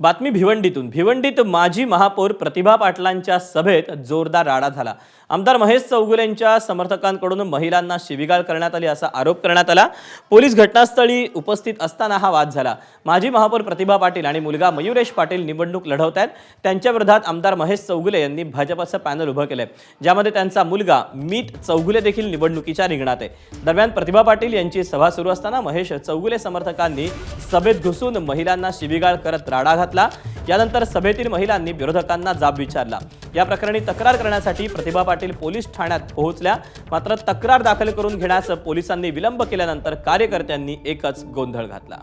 बातमी भिवंडीतून. भिवंडीत माजी महापौर प्रतिभा पाटलांच्या सभेत जोरदार राडा झाला. आमदार महेश चौगुलेंच्या समर्थकांकडून महिलांना शिवीगाळ करण्यात आली असा आरोप करण्यात आला. पोलीस घटनास्थळी उपस्थित असताना हा वाद झाला. माजी महापौर प्रतिभा पाटील आणि मुलगा मयुरेश पाटील निवडणूक लढवत आहेत. त्यांच्या विरोधात आमदार महेश चौगुले यांनी भाजपचं पॅनल उभं केलंय. ज्यामध्ये त्यांचा मुलगा मीत चौगुले देखील निवडणुकीच्या रिंगणात आहे. दरम्यान प्रतिभा पाटील यांची सभा सुरू असताना महेश चौगुले समर्थकांनी सभेत घुसून महिलांना शिवीगाळ करत राडा घातला. यानंतर सभेतील महिलांनी विरोधकांना जाब विचारला. या प्रकरणी तक्रार करण्यासाठी प्रतिभा पाटील पोलीस ठाण्यात पोहोचल्या. मात्र तक्रार दाखल करून घेण्यास पोलिसांनी विलंब केल्यानंतर कार्यकर्त्यांनी एकच गोंधळ घातला.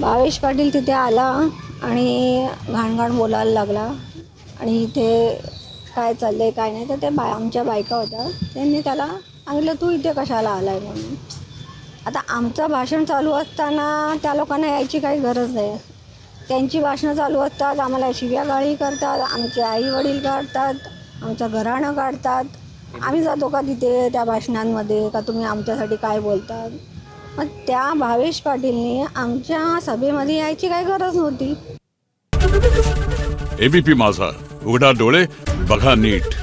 भावेश पाटील तिथे आला आणि घाणघाण बोलायला लागला. आणि इथे काय चाललंय काय नाही तर ते बाय आमच्या बायका होत्या. त्यांनी त्याला सांगितलं तू इथे कशाला आलाय म्हणून? आता आमचं भाषण चालू असताना त्या लोकांना यायची काही गरज नाही. त्यांची भाषणं चालू असतात आम्हाला शिव्या गाळी करतात आमचे आई वडील काढतात आमचं घराणं काढतात आम्ही जातो का तिथे त्या भाषणांमध्ये का तुम्ही आमच्यासाठी काय बोलतात? मग त्या भावेश पाटीलने आमच्या सभेमध्ये यायची काही गरज नव्हती. एबीपी माझा उघडा डोळे बघा नीट.